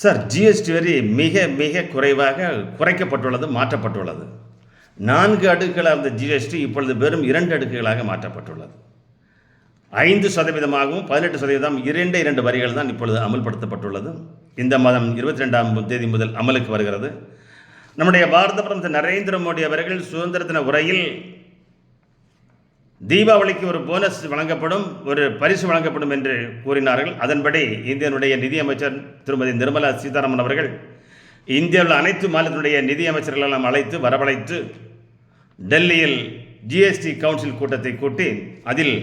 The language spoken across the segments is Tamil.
சார் ஜிஎஸ்டி வரி மிக மிக குறைவாக குறைக்கப்பட்டுள்ளது மாற்றப்பட்டுள்ளது. நான்கு அடுக்குகளாக இருந்த ஜிஎஸ்டி இப்பொழுது வெறும் இரண்டு அடுக்குகளாக மாற்றப்பட்டுள்ளது. ஐந்து சதவீதமாகவும் பதினெட்டு சதவீதம் இரண்டு இரண்டு வரிகள் தான் இப்பொழுது அமல்படுத்தப்பட்டுள்ளது. இந்த மாதம் இருபத்தி ரெண்டாம் தேதி முதல் அமலுக்கு வருகிறது. நம்முடைய பாரத பிரதமர் நரேந்திர மோடி அவர்கள் சுதந்திர தின உரையில் தீபாவளிக்கு ஒரு போனஸ் வழங்கப்படும் ஒரு பரிசு வழங்கப்படும் என்று கூறினார்கள். அதன்படி இந்தியனுடைய நிதியமைச்சர் திருமதி நிர்மலா சீதாராமன் அவர்கள் இந்தியாவில் அனைத்து மாநிலத்தினுடைய நிதியமைச்சர்களெல்லாம் அழைத்து வரவழைத்து டெல்லியில் ஜிஎஸ்டி கவுன்சில் கூட்டத்தை கூட்டி அதில்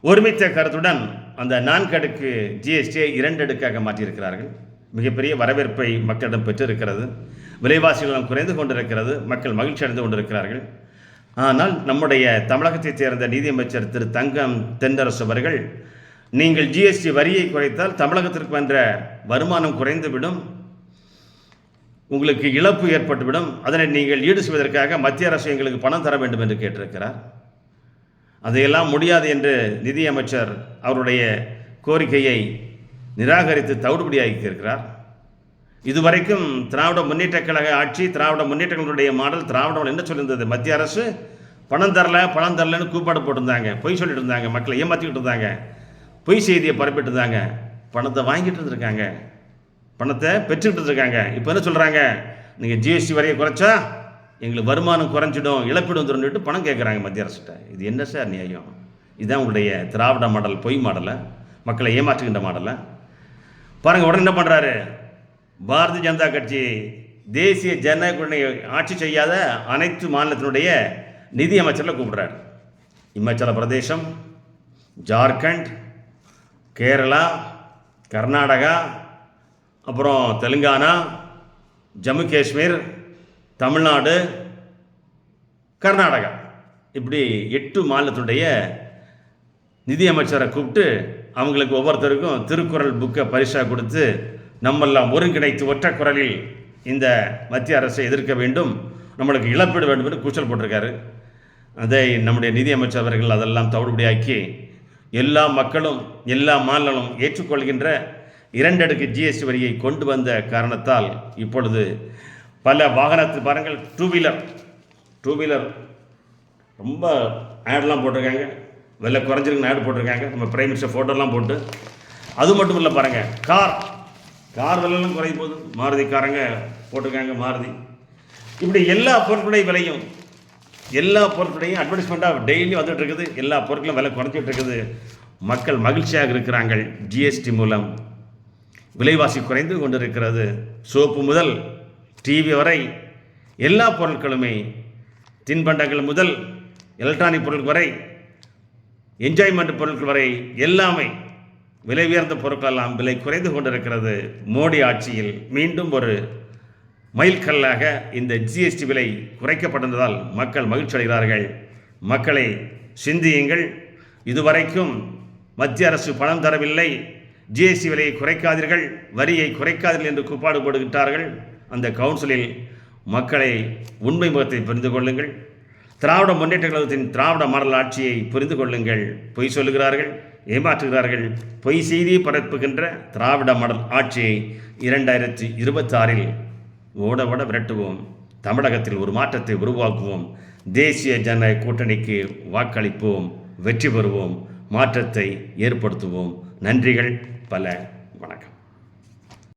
ஒருமித்த கருத்துடன் அந்த நான்கு அடுக்கு ஜிஎஸ்டியை இரண்டு அடுக்காக மாற்றியிருக்கிறார்கள். மிகப்பெரிய வரவேற்பை மக்களிடம் பெற்றிருக்கிறது. விலைவாசிகளும் குறைந்து கொண்டிருக்கிறது. மக்கள் மகிழ்ச்சி அடைந்து கொண்டிருக்கிறார்கள். ஆனால் நம்முடைய தமிழகத்தைச் சேர்ந்த நிதியமைச்சர் திரு தங்கம் தென்னரசு அவர்கள் நீங்கள் ஜிஎஸ்டி வரியை குறைத்தால் தமிழகத்திற்கு வந்த வருமானம் குறைந்துவிடும் உங்களுக்கு இழப்பு ஏற்பட்டுவிடும் அதனை நீங்கள் ஈடு செய்வதற்காக மத்திய அரசு எங்களுக்கு பணம் தர வேண்டும் என்று கேட்டிருக்கிறார். அதையெல்லாம் முடியாது என்று நிதியமைச்சர் அவருடைய கோரிக்கையை நிராகரித்து தவிடுபடியாக்கி இருக்கிறார். இதுவரைக்கும் திராவிட முன்னேற்ற கழக ஆட்சி திராவிட முன்னேற்றங்களுடைய மாடல் திராவிடம் என்ன சொல்லியிருந்தது? மத்திய அரசு பணம் தரல பணம் தரலன்னு கூப்பாடு போட்டிருந்தாங்க. பொய் சொல்லிட்டு இருந்தாங்க மக்களை ஏமாற்றிக்கிட்டு இருந்தாங்க. பொய் செய்தியை பரப்பிட்டு இருந்தாங்க. பணத்தை வாங்கிட்டு இருந்திருக்காங்க. பணத்தை பெற்றுக்கிட்டு இருக்காங்க இப்போ என்ன சொல்கிறாங்க நீங்கள் ஜிஎஸ்டி வரையை குறைச்சா எங்களுக்கு வருமானம் குறைஞ்சிடும் இழப்பீடு வந்துடும் பணம் கேட்குறாங்க மத்திய அரசுகிட்ட. இது என்ன சார் நியாயம்? இதுதான் உங்களுடைய திராவிட மாடல் பொய் மாடலை? மக்களை ஏமாற்றுகின்ற மாடலை? பாருங்கள் உடனே என்ன பண்ணுறாரு பாரதிய ஜனதா கட்சி தேசிய ஜனநாயக கூட்டணி ஆட்சி செய்யாத அனைத்து மாநிலத்தினுடைய நிதி அமைச்சரில் கூப்பிடுறாரு. இமாச்சல பிரதேசம் ஜார்க்கண்ட் கேரளா கர்நாடகா அப்புறம் தெலுங்கானா ஜம்மு காஷ்மீர் தமிழ்நாடு கர்நாடகா. இப்படி எட்டு மாநிலத்தினுடைய நிதியமைச்சரை கூப்பிட்டு அவங்களுக்கு ஒவ்வொருத்தருக்கும் திருக்குறள் புக்கை பரிசாக கொடுத்து நம்மெல்லாம் ஒருங்கிணைத்து ஒற்றை குரலில் இந்த மத்திய அரசை எதிர்க்க வேண்டும் நம்மளுக்கு இழப்பீடு வேண்டும் என்று கூச்சல் போட்டிருக்காரு. அதை நம்முடைய நிதியமைச்சர் அவர்கள் அதெல்லாம் தவிடுபடியாக்கி எல்லா மக்களும் எல்லா மாநிலங்களும் ஏற்றுக்கொள்கின்ற இரண்டடுக்கு ஜிஎஸ்டி வரியை கொண்டு வந்த காரணத்தால் இப்பொழுது பல வாகனத்து பாருங்கள் டூ வீலர் டூ வீலர் ரொம்ப ஆடெலாம் போட்டிருக்காங்க. விலை குறைஞ்சிருக்குன்னு ஆட் போட்டிருக்காங்க. நம்ம பிரைம் மினிஸ்டர் ஃபோட்டோலாம் போட்டு. அது மட்டும் இல்லை பாருங்கள் கார் கார் விலைலாம் குறையும் போது மாருதிக்காரங்க போட்டிருக்காங்க மாருதி. இப்படி எல்லா பொருட்களுடைய விலையும் எல்லா பொருட்களையும் அட்வர்டைஸ்மெண்ட்டாக டெய்லி வந்துட்டு இருக்குது எல்லா பொருட்களும் விலை குறைஞ்சிட்டு இருக்குது மக்கள் மகிழ்ச்சியாக இருக்கிறாங்கள் ஜிஎஸ்டி மூலம் விலைவாசி குறைந்து கொண்டிருக்கிறது. சோப்பு முதல் டிவி வரை எல்லா பொருட்களுமே தின்பண்டங்கள் முதல் எலக்ட்ரானிக் பொருட்கள் வரை என்ஜாய்மெண்ட் பொருட்கள் வரை எல்லாமே விலை உயர்ந்த பொருட்களெல்லாம் விலை குறைந்து கொண்டிருக்கிறது. மோடி ஆட்சியில் மீண்டும் ஒரு மைல்கல்லாக இந்த ஜிஎஸ்டி விலை குறைக்கப்பட்டிருந்ததால் மக்கள் மகிழ்ச்சி அடைகிறார்கள். மக்களை சிந்தியுங்கள். இதுவரைக்கும் மத்திய அரசு பணம் தரவில்லை. ஜிஎஸ்டி விலையை குறைக்காதீர்கள். வரியை குறைக்காதீர்கள் என்று கூப்பாடு போடுகின்றார்கள் அந்த கவுன்சிலில் மக்களை உண்மை முகத்தை புரிந்து கொள்ளுங்கள். திராவிட முன்னேற்ற கழகத்தின் திராவிட மாடல் ஆட்சியை புரிந்து கொள்ளுங்கள். பொய் சொல்லுகிறார்கள். ஏமாற்றுகிறார்கள். பொய் செய்தி பரப்புகின்ற திராவிட மாடல் ஆட்சியை இரண்டாயிரத்தி இருபத்தாறில் ஓட ஓட விரட்டுவோம். தமிழகத்தில் ஒரு மாற்றத்தை உருவாக்குவோம். தேசிய ஜனநாயக கூட்டணிக்கு வாக்களிப்போம். வெற்றி பெறுவோம். மாற்றத்தை ஏற்படுத்துவோம். நன்றிகள். பல வணக்கம்.